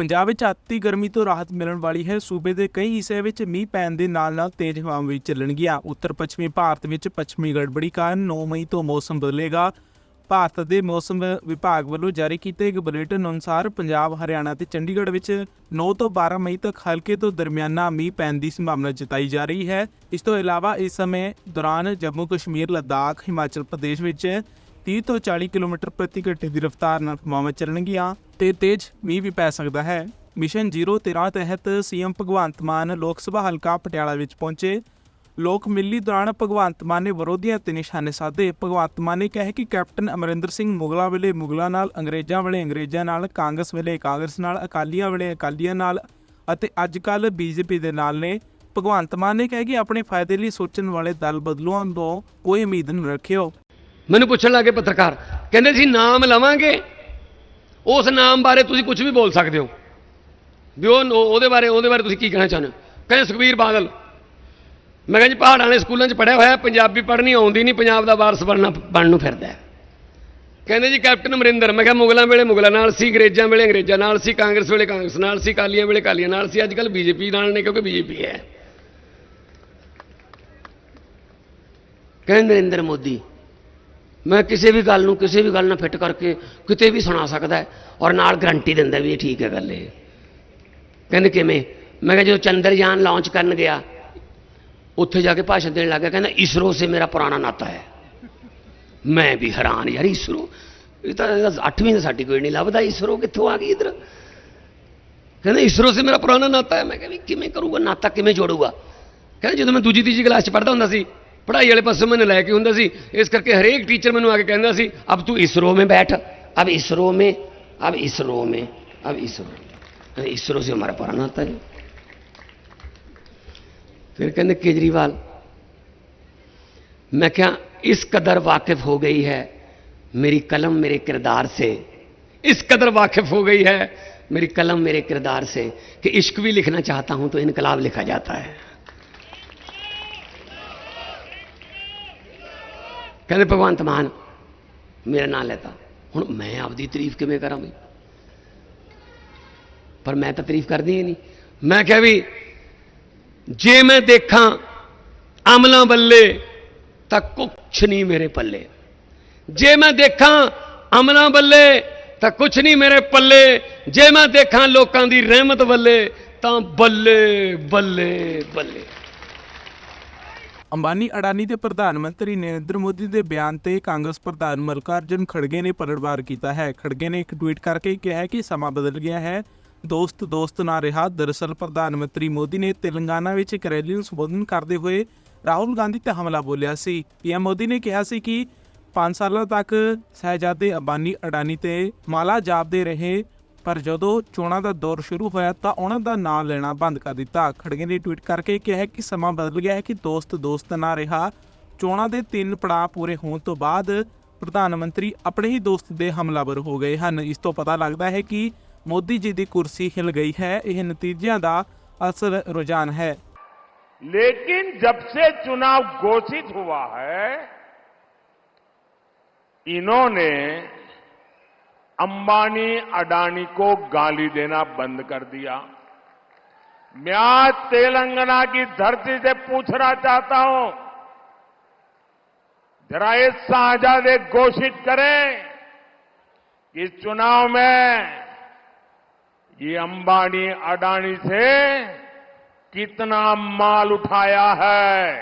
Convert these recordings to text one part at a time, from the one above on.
ਪੰਜਾਬ ਵਿੱਚ ਅਤੀ ਗਰਮੀ ਤੋਂ ਰਾਹਤ ਮਿਲਣ ਵਾਲੀ ਹੈ। ਸੂਬੇ ਦੇ ਕਈ ਹਿੱਸਿਆਂ ਵਿੱਚ ਮੀਂਹ ਪੈਣ ਦੇ ਨਾਲ-ਨਾਲ ਤੇਜ਼ ਹਵਾਵਾਂ ਵੀ ਚੱਲਣਗੀਆਂ ਉੱਤਰ ਪੱਛਮੀ ਭਾਰਤ ਵਿੱਚ ਪੱਛਮੀ ਗੜਬੜੀ ਕਾਰਨ 9 ਮਈ ਤੋਂ ਮੌਸਮ ਬਦਲੇਗਾ। ਭਾਰਤ ਦੇ ਮੌਸਮ ਵਿਭਾਗ ਵੱਲੋਂ ਜਾਰੀ ਕੀਤੇ ਇੱਕ ਬੁਲੇਟਿਨ ਅਨੁਸਾਰ ਪੰਜਾਬ, ਹਰਿਆਣਾ ਤੇ ਚੰਡੀਗੜ੍ਹ ਵਿੱਚ 9 ਤੋਂ 12 ਮਈ ਤੱਕ ਹਲਕੇ ਤੋਂ ਦਰਮਿਆਨਾ ਮੀਂਹ ਪੈਣ ਦੀ ਸੰਭਾਵਨਾ ਜਤਾਈ ਜਾ ਰਹੀ ਹੈ। ਇਸ ਤੋਂ ਇਲਾਵਾ ਇਸ ਸਮੇਂ ਦੌਰਾਨ ਜੰਮੂ ਕਸ਼ਮੀਰ ਲੱਦਾਖ, ਹਿਮਾਚਲ ਪ੍ਰਦੇਸ਼ ਵਿੱਚ 30 ਤੋਂ 40 ਕਿਲੋਮੀਟਰ ਪ੍ਰਤੀ ਘੰਟੇ ਦੀ ਰਫ਼ਤਾਰ ਨਾਲ ਹਵਾਵਾਂ ਚੱਲਣਗੀਆਂ ਤੇ ਤੇਜ਼ ਮੀਂਹ ਵੀ ਪੈ ਸਕਦਾ ਹੈ। ਮਿਸ਼ਨ 013 ਤਹਿਤ ਸੀਐਮ ਭਗਵੰਤ ਮਾਨ ਲੋਕ ਸਭਾ ਹਲਕਾ ਪਟਿਆਲਾ ਵਿੱਚ ਪਹੁੰਚੇ। ਲੋਕ ਮਿਲੀ ਦੌਰਾਨ ਭਗਵੰਤ ਮਾਨ ਨੇ ਵਿਰੋਧੀਆਂ ਤੇ ਨਿਸ਼ਾਨੇ ਸਾਧੇ। ਭਗਵੰਤ ਮਾਨ ਨੇ ਕਿਹਾ ਕਿ ਕੈਪਟਨ ਅਮਰਿੰਦਰ ਸਿੰਘ ਮੁਗਲਾਂ ਵੇਲੇ ਮੁਗਲਾਂ ਨਾਲ, ਅੰਗਰੇਜ਼ਾਂ ਵੇਲੇ ਅੰਗਰੇਜ਼ਾਂ ਨਾਲ, ਕਾਂਗਰਸ ਵੇਲੇ ਕਾਂਗਰਸ ਨਾਲ, ਅਕਾਲੀਆਂ ਵੇਲੇ ਅਕਾਲੀਆਂ ਨਾਲ ਅਤੇ ਅੱਜ ਕੱਲ ਬੀਜੇਪੀ ਦੇ ਨਾਲ ਨੇ। ਭਗਵੰਤ ਮਾਨ ਨੇ ਕਿਹਾ ਕਿ ਆਪਣੇ ਫਾਇਦੇ ਲਈ ਸੋਚਣ ਵਾਲੇ ਦਲ ਬਦਲੂਆਂ ਤੋਂ ਕੋਈ ਉਮੀਦ ਨਹੀਂ ਰੱਖਿਓ। ਮੈਨੂੰ ਪੁੱਛਣ ਲੱਗੇ ਪੱਤਰਕਾਰ, ਕਹਿੰਦੇ ਸੀ ਨਾਮ ਲਵਾਂਗੇ, ਉਸ ਨਾਮ ਬਾਰੇ ਤੁਸੀਂ ਕੁਝ ਵੀ ਬੋਲ ਸਕਦੇ ਹੋ। ਵੀ ਉਹ ਉਹਦੇ ਬਾਰੇ ਉਹਦੇ ਬਾਰੇ ਤੁਸੀਂ ਕੀ ਕਹਿਣਾ ਚਾਹੁੰਦੇ ਹੋ? ਕਹਿੰਦੇ ਸੁਖਬੀਰ ਬਾਦਲ, ਮੈਂ ਕਿਹਾ ਜੀ, ਪਹਾੜਾਂ ਵਾਲੇ ਸਕੂਲਾਂ 'ਚ ਪੜਿਆ ਹੋਇਆ, ਪੰਜਾਬੀ ਪੜ੍ਹਨੀ ਆਉਂਦੀ ਨਹੀਂ, ਪੰਜਾਬ ਦਾ ਵਾਰਸ ਬਣਨਾ, ਬਣਨ ਨੂੰ ਫਿਰਦਾ ਕਹਿੰਦੇ ਜੀ, ਕੈਪਟਨ ਅਮਰਿੰਦਰ, ਮੈਂ ਕਿਹਾ ਮੁਗਲਾਂ ਵੇਲੇ ਮੁਗਲਾਂ ਨਾਲ ਸੀ, ਅੰਗਰੇਜ਼ਾਂ ਵੇਲੇ ਅੰਗਰੇਜ਼ਾਂ ਨਾਲ ਸੀ, ਕਾਂਗਰਸ ਵੇਲੇ ਕਾਂਗਰਸ ਨਾਲ ਸੀ ਕਾਲੀਆਂ ਵੇਲੇ ਕਾਲੀਆਂ ਨਾਲ ਸੀ ਅੱਜ ਕੱਲ ਬੀਜੇਪੀ ਨਾਲ ਨੇ, ਕਿਉਂਕਿ ਬੀਜੇਪੀ ਹੈ। ਕਹਿੰਦੇ ਨਰਿੰਦਰ ਮੋਦੀ ਮੈਂ ਕਿਸੇ ਵੀ ਗੱਲ ਨੂੰ, ਕਿਸੇ ਵੀ ਗੱਲ ਨਾਲ ਫਿੱਟ ਕਰਕੇ ਕਿਤੇ ਵੀ ਸੁਣਾ ਸਕਦਾ ਔਰ ਨਾਲ ਗਰੰਟੀ ਦਿੰਦਾ ਵੀ ਇਹ ਠੀਕ ਹੈ ਗੱਲ ਇਹ। ਕਹਿੰਦੇ ਕਿਵੇਂ? ਮੈਂ ਕਿਹਾ ਜਦੋਂ ਚੰਦਰਯਾਨ ਲਾਂਚ ਕਰਨ ਗਿਆ, ਉੱਥੇ ਜਾ ਕੇ ਭਾਸ਼ਣ ਦੇਣ ਲੱਗਾ ਕਹਿੰਦਾ ਇਸਰੋ ਸੇ ਮੇਰਾ ਪੁਰਾਣਾ ਨਾਤਾ ਹੈ। ਮੈਂ ਵੀ ਹੈਰਾਨ ਯਾਰ, ਇਸਰੋ, ਇਹ ਤਾਂ 8ਵੀਂ ਦਾ ਸਰਟੀਫਿਕੇਟ ਨਹੀਂ ਲੱਭਦਾ, ਇਸਰੋ ਕਿੱਥੋਂ ਆ ਗਈ ਇਧਰ? ਕਹਿੰਦਾ ਇਸਰੋ ਸੇ ਮੇਰਾ ਪੁਰਾਣਾ ਨਾਤਾ ਹੈ। ਮੈਂ ਕਿਹਾ ਵੀ ਕਿਵੇਂ ਕਰੂਗਾ? ਨਾਤਾ ਕਿਵੇਂ ਜੋੜੂਗਾ? ਕਹਿੰਦਾ ਜਦੋਂ ਮੈਂ ਦੂਜੀ ਤੀਜੀ ਕਲਾਸ 'ਚ ਪੜ੍ਹਦਾ ਹੁੰਦਾ ਸੀ ਪੜ੍ਹਾਈ ਵਾਲੇ ਪਾਸੇ ਮੈਨੂੰ ਲੈ ਕੇ ਹੁੰਦਾ ਸੀ ਇਸ ਕਰਕੇ ਹਰੇਕ ਟੀਚਰ ਮੈਨੂੰ ਆ ਕੇ ਕਹਿੰਦਾ ਸੀ ਅਬ ਤੂੰ ਇਸਰੋ में बैठ अब इसरो में अब इसरो में अब इसरो इसरो से हमारा पुराना आता है फिर कहने केजरीवाल मैं क्या इस कदर वाकिफ हो गई है मेरी कलम मेरे किरदार से इस कदर वाकिफ हो गई है मेरी कलम मेरे किरदार से कि इश्क भी लिखना चाहता हूं तो इनकलाब लिखा जाता है ਕਹਿੰਦੇ, ਭਗਵੰਤ ਮਾਨ, ਮੇਰਾ ਨਾਂ ਲੈਤਾ। ਹੁਣ ਮੈਂ ਆਪਦੀ ਤਾਰੀਫ ਕਿਵੇਂ ਕਰਾਂ ਬਈ? ਪਰ ਮੈਂ ਤਾਂ ਤਾਰੀਫ ਕਰਦੀ ਹੀ ਨਹੀਂ। ਮੈਂ ਕਿਹਾ ਵੀ, ਜੇ ਮੈਂ ਦੇਖਾਂ ਅਮਲਾਂ ਬੱਲੇ, ਤਾਂ ਕੁਛ ਨਹੀਂ ਮੇਰੇ ਪੱਲੇ। ਜੇ ਮੈਂ ਦੇਖਾਂ ਅਮਲਾਂ ਬੱਲੇ, ਤਾਂ ਕੁਛ ਨਹੀਂ ਮੇਰੇ ਪੱਲੇ। ਜੇ ਮੈਂ ਦੇਖਾਂ ਲੋਕਾਂ ਦੀ ਰਹਿਮਤ ਬੱਲੇ, ਤਾਂ ਬੱਲੇ ਬੱਲੇ ਬੱਲੇ। ਅੰਬਾਨੀ ਅਡਾਨੀ ਦੇ ਪ੍ਰਧਾਨ ਮੰਤਰੀ ਨਰਿੰਦਰ ਮੋਦੀ ਦੇ ਬਿਆਨ ਤੇ ਕਾਂਗਰਸ ਪ੍ਰਧਾਨ ਮਲਕਾਰਜਨ ਖੜਗੇ ਨੇ ਪਲਟਵਾਰ ਕੀਤਾ ਹੈ। ਖੜਗੇ ਨੇ ਇੱਕ ਟਵੀਟ ਕਰਕੇ ਕਿਹਾ ਕਿ ਸਮਾਂ ਬਦਲ ਗਿਆ ਹੈ। ਦੋਸਤ ਦੋਸਤ ਨਾ ਰਿਹਾ। ਦਰਅਸਲ ਪ੍ਰਧਾਨ ਮੰਤਰੀ ਮੋਦੀ ਨੇ ਤੇਲੰਗਾਨਾ ਵਿੱਚ ਇੱਕ ਰੈਲੀ ਨੂੰ ਸੰਬੋਧਨ ਕਰਦੇ ਹੋਏ ਰਾਹੁਲ ਗਾਂਧੀ ਤੇ ਹਮਲਾ ਬੋਲਿਆ ਸੀ। ਪੀਐਮ ਮੋਦੀ ਨੇ ਕਿਹਾ ਸੀ ਕਿ 5 ਸਾਲਾਂ ਤੱਕ ਸਹਿਜਾਦੇ ਅੰਬਾਨੀ ਅਡਾਨੀ ਤੇ ਮਾਲਾ ਜਾਪਦੇ ਰਹੇ। ਪਰ ਜਦੋਂ ਚੋਣਾਂ ਦਾ ਦੌਰ ਸ਼ੁਰੂ ਹੋਇਆ ਤਾਂ ਉਹਨਾਂ ਦਾ ਨਾਮ ਲੈਣਾ ਬੰਦ ਕਰ ਦਿੱਤਾ ਖੜਗੇ ਨੇ ਟਵੀਟ ਕਰਕੇ ਕਿਹਾ ਕਿ ਸਮਾਂ ਬਦਲ ਗਿਆ ਹੈ ਕਿ ਦੋਸਤ ਦੋਸਤ ਨਾ ਰਿਹਾ ਚੋਣਾਂ ਦੇ ਤਿੰਨ ਪੜਾਅ ਪੂਰੇ ਹੋਣ ਤੋਂ ਬਾਅਦ ਪ੍ਰਧਾਨ ਮੰਤਰੀ ਆਪਣੇ ਹੀ ਦੋਸਤ ਦੇ ਹਮਲਾਵਰ ਹੋ ਗਏ ਹਨ ਇਸ ਤੋਂ ਪਤਾ ਲੱਗਦਾ ਹੈ ਕਿ ਮੋਦੀ ਜੀ ਦੀ ਕੁਰਸੀ ਹਿਲ ਗਈ ਹੈ ਇਹ ਨਤੀਜਿਆਂ ਦਾ ਅਸਲ ਰੁਝਾਨ ਹੈ लेकिन जब से चुनाव घोषित हुआ है इन्होंने अंबानी अडानी को गाली देना बंद कर दिया। मैं आज तेलंगाना की धरती से पूछना चाहता हूँ, जरा ये शाहजादे घोषित करें कि चुनाव में ये अंबानी अडानी से कितना माल उठाया है।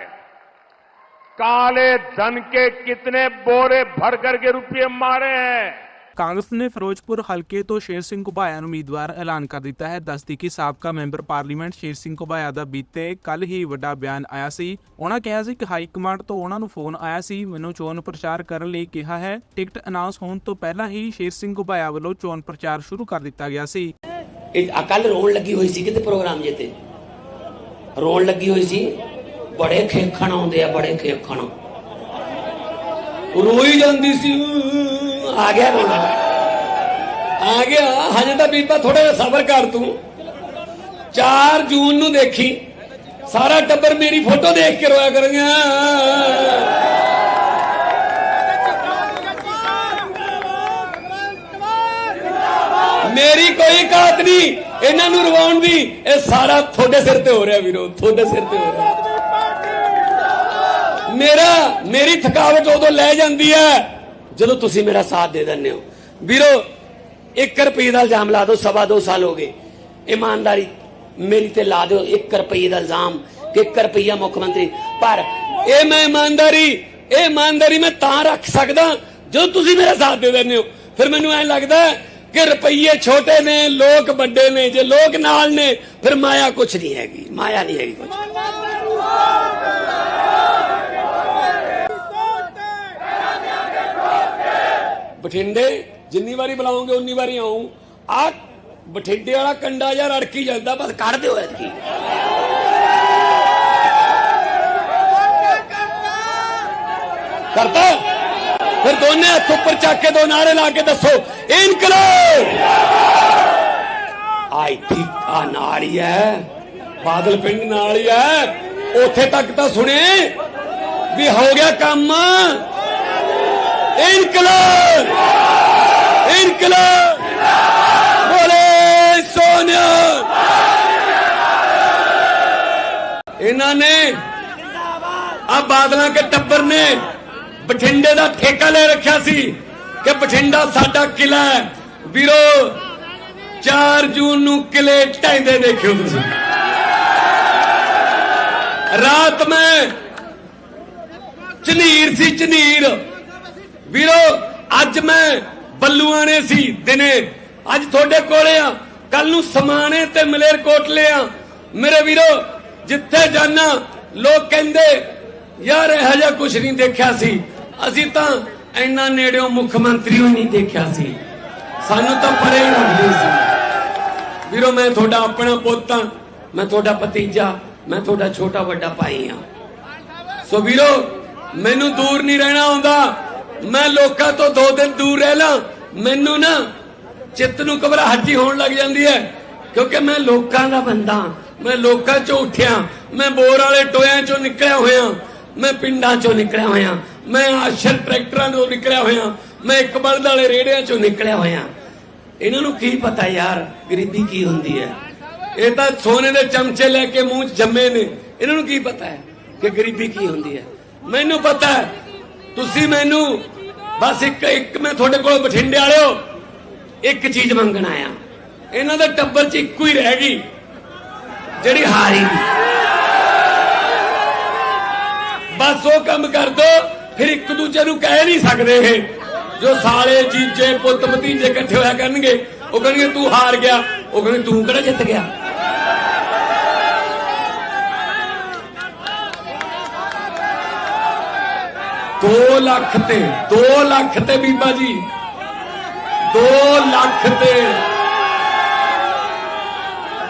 काले धन के कितने बोरे भर करके रुपये मारे हैं। ਕਾਂਗਰਸ ਨੇ ਫਿਰੋਜ਼ਪੁਰ ਹਲਕੇ ਤੋਂ ਸ਼ੇਰ ਸਿੰਘ ਘੁਬਾਇਆ ਨੂੰ ਉਮੀਦਵਾਰ ਐਲਾਨ ਕਰ ਦਿੱਤਾ ਹੈ। ਦੱਸਦੀ ਕਿ ਸਾਬਕਾ ਮੈਂਬਰ ਪਾਰਲੀਮੈਂਟ ਸ਼ੇਰ ਸਿੰਘ ਘੁਬਾਇਆ ਦਾ ਬੀਤੇ ਕੱਲ ਹੀ ਵੱਡਾ ਬਿਆਨ ਆਇਆ ਸੀ। ਉਹਨਾਂ ਕਿਹਾ ਸੀ ਕਿ ਹਾਈ ਕਮਾਂਡ ਤੋਂ ਉਹਨਾਂ ਨੂੰ ਫੋਨ ਆਇਆ ਸੀ। ਮੈਨੂੰ ਚੋਣ ਪ੍ਰਚਾਰ ਕਰਨ ਲਈ ਕਿਹਾ ਹੈ। ਟਿਕਟ ਅਨਾਉਂਸ ਹੋਣ ਤੋਂ ਪਹਿਲਾਂ ਹੀ ਸ਼ੇਰ ਸਿੰਘ ਘੁਬਾਇਆ ਵੱਲੋਂ ਚੋਣ ਪ੍ਰਚਾਰ ਸ਼ੁਰੂ ਕਰ ਦਿੱਤਾ ਗਿਆ ਸੀ। ਇਹ ਅਕਲ ਰੋਣ ਲੱਗੀ ਹੋਈ ਸੀ ਕਿਤੇ ਪ੍ਰੋਗਰਾਮ ਜੇ ਰੋਣ ਲੱਗੀ ਹੋਈ ਸੀ। ਬੜੇ ਖੇਖਣ ਆਉਂਦੇ ਆ, ਬੜੇ ਖੇਖਣ। ਰੋਈ ਜਾਂਦੀ ਸੀ। ਆ ਗਿਆ ਰੋਣਾ ਆ ਗਿਆ, ਹਜੇ ਤਾਂ ਬੀਬਾ ਥੋੜਾ ਜਿਹਾ ਸਬਰ ਕਰ ਤੂੰ। 4 ਜੂਨ ਨੂੰ ਦੇਖੀ, ਸਾਰਾ ਟੱਬਰ ਮੇਰੀ ਫੋਟੋ ਦੇਖ ਕੇ ਰੋਇਆ ਕਰਾਂਗਾ। ਮੇਰੀ ਕੋਈ ਕਾਤ ਨਹੀਂ, ਇਹਨਾਂ ਨੂੰ ਰਵਾਉਣ ਦੀ, ਇਹ ਸਾਰਾ ਤੁਹਾਡੇ ਸਿਰ ਤੇ ਹੋ ਰਿਹਾ ਵੀਰੋ, ਤੁਹਾਡੇ ਸਿਰ ਤੇ ਹੋ ਰਿਹਾ। ਮੇਰਾ, ਮੇਰੀ ਥਕਾਵਟ ਉਦੋਂ ਲੈ ਜਾਂਦੀ ਹੈ ਜਦੋਂ ਤੁਸੀਂ ਮੇਰਾ ਸਾਥ ਦੇ ਦਿੰਦੇ ਹੋ। ਵੀਰੋ 1 ਰੁਪਏ ਦਾ ਇਲਜ਼ਾਮ ਲਾ ਦਿਓ, ਸਵਾ ਦੋ ਸਾਲ ਹੋ ਗਏ। ਇਮਾਨਦਾਰੀ ਮੇਰੀ ਤੇ ਲਾ ਦਿਓ 1 ਰੁਪਏ ਦਾ ਇਲਜ਼ਾਮ ਕਿ 1 ਰੁਪਈਆ ਮੁੱਖ ਮੰਤਰੀ। ਪਰ ਇਹ ਮੈਂ ਇਮਾਨਦਾਰੀ, ਇਹ ਇਮਾਨਦਾਰੀ ਮੈਂ ਤਾਂ ਰੱਖ ਸਕਦਾ ਜਦੋਂ ਤੁਸੀਂ ਮੇਰਾ ਸਾਥ ਦੇ ਦਿੰਦੇ ਹੋ। ਫਿਰ ਮੈਨੂੰ ਐ ਲੱਗਦਾ ਕਿ ਰੁਪਈਏ ਛੋਟੇ ਨੇ, ਲੋਕ ਵੱਡੇ ਨੇ, ਜੇ ਲੋਕ ਨਾਲ ਨੇ, ਫਿਰ ਮਾਇਆ ਕੁਛ ਨਹੀਂ ਹੈਗੀ, ਮਾਇਆ ਨਹੀਂ ਹੈਗੀ ਕੁਛ। ਬਠਿੰਡੇ, ਜਿੰਨੀ ਵਾਰੀ ਬੁਲਾਉਂਗੇ, ਉਨੀ ਵਾਰੀ ਆਉਂ ਆ ਬਠਿੰਡੇ ਵਾਲਾ ਕੰਡਾ ਜਾਂ ਰੜਕੀ ਜਾਂਦਾ, ਬਸ ਕੱਢ ਦਿਓ ਐਤਕੀ। ਕਰਤਾ? ਫਿਰ ਦੋਨੇ ਹੱਥ ਉੱਪਰ ਚੱਕ ਕੇ ਦੋ ਨਾਰੇ ਲਾ ਕੇ ਦੱਸੋ, ਇਨਕਲਾਬ! ਆਈ ਠੀਕ ਆ ਨਾਲ ਹੀ ਹੈ, ਬਾਦਲ ਪਿੰਡ ਨਾਲ ਹੀ ਹੈ। ਉੱਥੇ ਤੱਕ ਤਾਂ ਸੁਣੇ ਵੀ ਹੋ ਗਿਆ ਕੰਮ। ਇਨਕਲਾਬ ਇਨਕਲਾਬ ਬੋਲੇ ਸੋਨਿਆ ਇਹਨਾਂ ਨੇ ਆ ਬਾਦਲਾਂ ਕੇ ਟੱਬਰ ਨੇ ਬਠਿੰਡੇ ਦਾ ਠੇਕਾ ਲੈ ਰੱਖਿਆ ਸੀ ਕਿ ਬਠਿੰਡਾ ਸਾਡਾ ਕਿਲਾ ਹੈ। ਵੀਰੋ 4 ਜੂਨ ਨੂੰ ਕਿਲੇ ਢਹਿੰਦੇ ਦੇਖਿਓ ਤੁਸੀਂ। ਰਾਤ ਮੈਂ ਝਨੀਰ ਸੀ ਝਨੀਰ ਵੀਰੋ, ਅੱਜ ਮੈਂ ਬੱਲੂਆਣੇ ਸੀ ਦਿਨੇ ਅੱਜ ਤੁਹਾਡੇ ਕੋਲੇ ਆ। ਕੱਲ ਨੂੰ ਸਮਾਣੇ ਤੇ ਮਲੇਰ ਕੋਟਲੇ ਆ। ਮੇਰੇ ਵੀਰੋ, ਜਿੱਥੇ ਜਾਣਾ, ਲੋਕ ਕਹਿੰਦੇ, ਯਾਰ, ਇਹ ਜਿਹਾ ਕੁਝ ਨਹੀਂ ਦੇਖਿਆ ਸੀ। ਅਸੀਂ ਤਾਂ ਇੰਨਾ ਨੇੜਿਓਂ ਮੁੱਖ ਮੰਤਰੀ ਹੀ ਨਹੀਂ ਦੇਖਿਆ ਸੀ। ਸਾਨੂੰ ਤਾਂ ਪਰੇ ਹੀ ਸੀ। ਵੀਰੋ, ਮੈਂ ਤੁਹਾਡਾ ਆਪਣਾ ਪੁੱਤ ਹਾਂ ਮੈਂ ਤੁਹਾਡਾ ਭਤੀਜਾ। ਮੈਂ ਤੁਹਾਡਾ ਛੋਟਾ ਵੱਡਾ ਭਾਈ ਹਾਂ ਸੋ ਵੀਰੋ, ਮੈਨੂੰ ਦੂਰ ਨਹੀਂ ਰਹਿਣਾ ਆਉਂਦਾ। ਮੈਂ ਲੋਕਾਂ ਤੋਂ ਦੋ ਦਿਨ ਦੂਰ ਰਹਿ ਲਾਂ, ਮੈਨੂੰ ਨਾ ਚਿੱਤ ਨੂੰ ਘਬਰਾਹਟੀ ਹੋਣ ਲੱਗ ਜਾਂਦੀ ਹੈ, ਕਿਉਂਕਿ ਮੈਂ ਲੋਕਾਂ ਦਾ ਬੰਦਾ, ਮੈਂ ਲੋਕਾਂ ਚੋਂ ਉੱਠਿਆ, ਮੈਂ ਬੋਰ ਵਾਲੇ ਟੋਇਆਂ ਚੋਂ ਨਿਕਲਿਆ ਹੋਇਆ, ਮੈਂ ਪਿੰਡਾਂ ਚੋਂ ਨਿਕਲਿਆ ਹੋਇਆ, ਮੈਂ ਆਸ਼ਰ ਟਰੈਕਟਰਾਂ ਤੋਂ ਨਿਕਲਿਆ ਹੋਇਆ, ਮੈਂ ਇੱਕ ਬਲਦ ਵਾਲੇ ਰੇੜਿਆਂ ਚੋਂ ਨਿਕਲਿਆ ਹੋਇਆ। ਇਹਨਾਂ ਨੂੰ ਕੀ ਪਤਾ ਯਾਰ, ਗਰੀਬੀ ਕੀ ਹੁੰਦੀ ਹੈ? ਇਹ ਤਾਂ ਸੋਨੇ ਦੇ ਚਮਚੇ ਲੈ ਕੇ ਮੂੰਹ ਜੰਮੇ ਨੇ, ਇਹਨਾਂ ਨੂੰ ਕੀ ਪਤਾ ਹੈ ਕਿ ਗਰੀਬੀ ਕੀ ਹੁੰਦੀ ਹੈ? ਮੈਨੂੰ ਪਤਾ ਹੈ ਤੁਸੀਂ ਮੈਨੂੰ ਬਸ ਇੱਕ ਇੱਕ ਮੈਂ ਤੁਹਾਡੇ ਕੋਲ ਬਠਿੰਡੇ ਵਾਲਿਓ ਇੱਕ ਚੀਜ਼ ਮੰਗਣ ਆਇਆ। ਇਹਨਾਂ ਦਾ ਟੱਬਰ 'ਚ ਇੱਕੋ ਹੀ ਰਹਿ ਗਈ, ਜਿਹੜੀ ਹਾਰੀ ਬਸ ਉਹ ਕੰਮ ਕਰ ਦੋ, ਫਿਰ ਇੱਕ ਦੂਜੇ ਨੂੰ ਕਹਿ ਨਹੀਂ ਸਕਦੇ ਇਹ। ਜੋ ਸਾਲੇ ਜੀਜੇ, ਪੁੱਤ ਭਤੀਜੇ ਇਕੱਠੇ ਹੋਇਆ ਕਰਨਗੇ, ਉਹ ਕਹਿਣਗੇ ਤੂੰ ਹਾਰ ਗਿਆ, ਉਹ ਕਹਿੰਦੇ ਤੂੰ ਕਿਹੜਾ ਜਿੱਤ ਗਿਆ? ਦੋ ਲੱਖ ਤੇ 2 ਲੱਖ ਤੇ ਬੀਬਾ ਜੀ। 2 ਲੱਖ ਤੇ।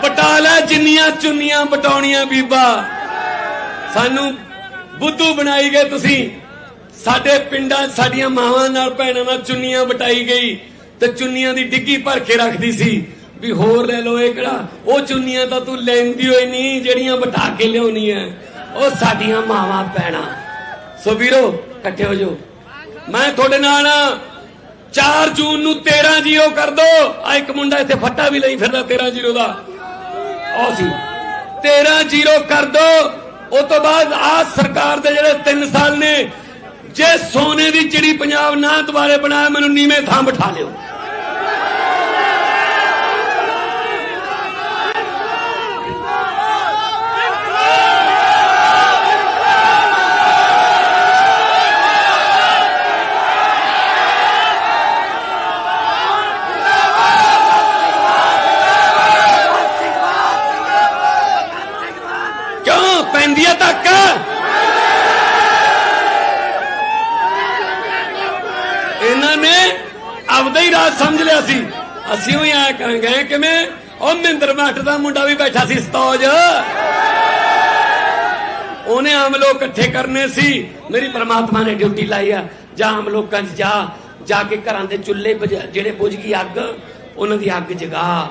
ਬਟਾ ਲੈ ਜਿੰਨੀਆਂ ਚੁੰਨੀਆਂ ਬਟਾਉਣੀਆਂ ਬੀਬਾ। ਸਾਨੂੰ ਬੁੱਧੂ ਬਣਾਈ ਗਏ ਤੁਸੀਂ। ਸਾਡੇ ਪਿੰਡਾਂ, ਸਾਡੀਆਂ ਮਾਵਾਂ ਨਾਲ ਭੈਣਾਂ ਨਾਲ ਚੁੰਨੀਆਂ ਬਟਾਈ ਗਈ ਤੇ ਚੁੰਨੀਆਂ ਦੀ ਡਿੱਗੀ ਭਰ ਕੇ ਰੱਖਦੀ ਸੀ। ਵੀ ਹੋਰ ਲੈ ਲਓ ਇਹ ਕਿਹੜਾ? ਉਹ ਚੁੰਨੀਆਂ ਤਾਂ ਤੂੰ ਲੈਂਦੀ ਹੋਈ ਨਹੀਂ, ਜਿਹੜੀਆਂ ਬਟਾ ਕੇ ਲਿਆਉਣੀ ਐ। ਉਹ ਸਾਡੀਆਂ ਮਾਵਾਂ, ਭੈਣਾਂ। ਸੋ ਵੀਰੋ ਇਕੱਠੇ ਹੋ ਜਾਓ। ਮੈਂ ਤੁਹਾਡੇ ਨਾਲ ਆ। 4 ਜੂਨ ਨੂੰ 13 ਜੀਰੋ ਕਰ ਦੋ। ਆ ਇੱਕ ਮੁੰਡਾ ਇੱਥੇ ਫੱਟਾ ਵੀ ਲਈ ਫਿਰਦਾ 13 ਜੀਰੋ ਦਾ। ਉਹ ਸੀ 13 ਜ਼ੀਰੋ ਕਰ ਦੋ। ਉਸ ਤੋਂ ਬਾਅਦ ਆ ਸਰਕਾਰ ਦੇ ਜਿਹੜੇ 3 ਸਾਲ ਨੇ, ਜੇ ਸੋਨੇ ਦੀ ਚਿੜੀ ਪੰਜਾਬ ਨਾ ਦੁਬਾਰੇ ਬਣਾਇਆ, ਮੈਨੂੰ ਨੀਵੇਂ ਥਾਂ ਬਿਠਾ ਲਿਓ। ਪੈਂਦੀ ਇਹਨਾਂ ਨੇ ਆਪਦਾ ਹੀ ਰਾਜ ਸਮਝ ਲਿਆ ਸੀ। ਅਸੀਂ ਵੀ ਆਇਆ ਕਰਾਂਗੇ ਕਿਵੇਂ? ਉਹ ਮਹਿੰਦਰ ਮੱਠ ਦਾ ਮੁੰਡਾ ਵੀ ਬੈਠਾ ਸੀ ਸਤੌਜ। ਉਹਨੇ ਆਮ ਲੋਕ ਇਕੱਠੇ ਕਰਨੇ ਸੀ। ਮੇਰੀ ਪਰਮਾਤਮਾ ਨੇ ਡਿਊਟੀ ਲਾਈ ਆ। ਜਾਂ ਆਮ ਲੋਕਾਂ 'ਚ ਜਾ। ਜਾ ਕੇ ਘਰਾਂ ਦੇ ਚੁੱਲ੍ਹੇ ਜਿਹੜੇ ਬੁਝ ਗਈ ਅੱਗ, ਉਹਨਾਂ ਦੀ ਅੱਗ ਜਗਾ।